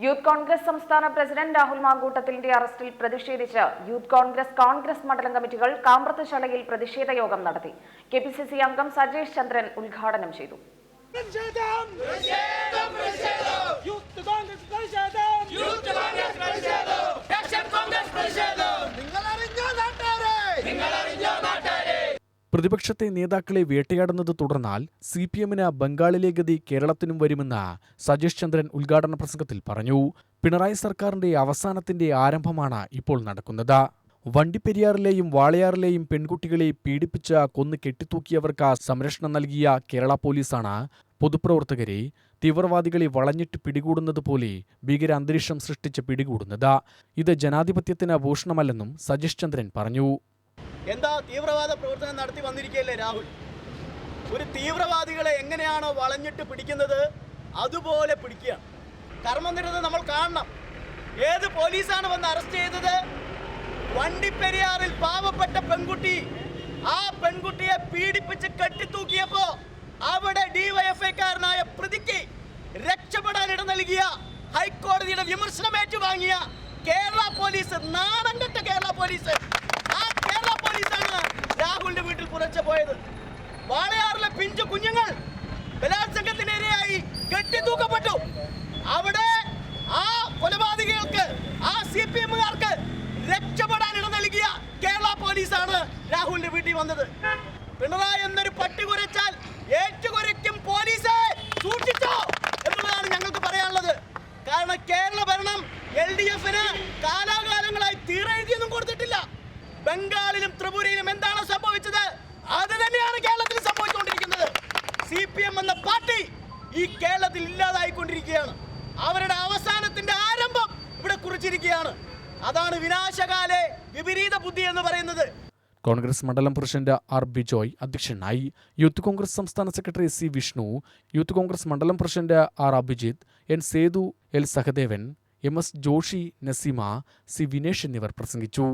Youth Congress സംസ്ഥാന president Rahul മാങ്കൂട്ടത്തിന്റെ അറസ്റ്റിൽ പ്രതിഷേധിച്ച് യൂത്ത് കോൺഗ്രസ് കോൺഗ്രസ് മണ്ഡലം കമ്മിറ്റികൾ കാമ്പ്രത്തുശാലയിൽ പ്രതിഷേധ യോഗം നടത്തി. കെ അംഗം സജേഷ് ചന്ദ്രൻ ഉദ്ഘാടനം ചെയ്തു പ്രതിഷേധം യൂത്ത് കോൺഗ്രസ് പ്രതിഷേധം യൂത്ത് കോൺഗ്രസ് പ്രതിഷേധം ആക്ഷൻ കോൺഗ്രസ് പ്രതിഷേധം നിങ്ങൾ അറിഞ്ഞോ നാട്ടാരെ നിങ്ങൾ അറിഞ്ഞോ നാട്ടാരെ പ്രതിപക്ഷത്തെ നേതാക്കളെ വേട്ടയാടുന്നത് തുടർന്നാൽ സി പി എമ്മിന് ബംഗാളിലെ ഗതി കേരളത്തിനും വരുമെന്ന് സജീഷ് ചന്ദ്രൻ ഉദ്ഘാടന പ്രസംഗത്തിൽ പറഞ്ഞു. പിണറായി സർക്കാരിന്റെ അവസാനത്തിന്റെ ആരംഭമാണ് ഇപ്പോൾ നടക്കുന്നത്. വണ്ടിപ്പെരിയാറിലെയും വാളയാറിലെയും പെൺകുട്ടികളെ പീഡിപ്പിച്ച കൊന്ന് കെട്ടിത്തൂക്കിയവർക്ക് സംരക്ഷണം നൽകിയ കേരള പോലീസാണ് പൊതുപ്രവർത്തകരെ തീവ്രവാദികളെ വളഞ്ഞിട്ട് പിടികൂടുന്നത് പോലെ ഭീകര അന്തരീക്ഷം സൃഷ്ടിച്ച് പിടികൂടുന്നത്. ഇത് ജനാധിപത്യത്തിന് ഭൂഷണമല്ലെന്നും സജീഷ് ചന്ദ്രൻ പറഞ്ഞു. എന്താ തീവ്രവാദ പ്രവർത്തനം നടത്തി വന്നിരിക്കുകയല്ലേ രാഹുൽ? ഒരു തീവ്രവാദികളെ എങ്ങനെയാണോ വളഞ്ഞിട്ട് പിടിക്കുന്നത് അതുപോലെ പിടിക്കുക കർമ്മനിരത നമ്മൾ കാണണം. ഏത് പോലീസാണ് വന്ന് അറസ്റ്റ് ചെയ്തത്? വണ്ടിപ്പെരിയാറിൽ പാവപ്പെട്ട പെൺകുട്ടി ആ പെൺകുട്ടിയെ പീഡിപ്പിച്ച് കെട്ടിത്തൂക്കിയപ്പോ അവിടെ ഡിവൈഎഫ്ഐക്കാരനായ പ്രതിക്ക് രക്ഷപ്പെടാൻ ഇട നൽകിയ ഹൈക്കോടതിയുടെ വിമർശനം ഏറ്റുവാങ്ങിയ കേരള പോലീസ് കെട്ട കേരള പോലീസ് ആ കേരള പോലീസാണ് രാഹുലിന്റെ വീട്ടിൽ പോയത് വാളയാറിലെ പിഞ്ചു കുഞ്ഞുങ്ങൾ ബലാത്സംഗത്തിനിരയായി കെട്ടിത്തൂക്കപ്പെട്ടു. അവിടെ ആ കൊലപാതകികൾക്ക് ആ സി പി എമ്മുകാർക്ക് രക്ഷപ്പെടാൻ ഇട നൽകിയ കേരള പോലീസാണ് രാഹുലിന്റെ വീട്ടിൽ വന്നത്. പിണറായി എന്നൊരു പട്ടി കുരച്ചാൽ ഏറ്റുകുരയ്ക്കും പോലീസെ സൂക്ഷിച്ചോ എന്നുള്ളതാണ് ഞങ്ങൾക്ക് പറയാനുള്ളത്. കാരണം കേരള ഭരണം എൽ ഡി എഫിന് കാലാകാലങ്ങളായി തീരെഴുതിയൊന്നും കൊടുത്തിട്ടില്ല. ബംഗാളിലും ത്രിപുരയിലും എന്താണ് സംഭവിച്ചത്? അത് തന്നെയാണ് കേരളത്തിൽ സംഭവിച്ചുകൊണ്ടിരിക്കുന്നത്. സി പി എം എന്ന പാർട്ടി ഈ കേരളത്തിൽ ഇല്ലാതായിക്കൊണ്ടിരിക്കുകയാണ്. അവരുടെ അവസാനത്തിന്റെ ആരംഭം ഇവിടെ കുറിച്ചിരിക്കുകയാണ്. അതാണ് വിനാശകാലെ വിപരീത ബുദ്ധി എന്ന് പറയുന്നത്. കോൺഗ്രസ് മണ്ഡലം പ്രസിഡന്റ് ആർ ബിജോയ് അധ്യക്ഷനായി. യൂത്ത് കോൺഗ്രസ് സംസ്ഥാന secretary C Vishnu youth Congress മണ്ഡലം president R Abhijith N Sethu L Sahadevan M S Joshi Nazeema C Vinesh എന്നിവർ പ്രസംഗിച്ചു.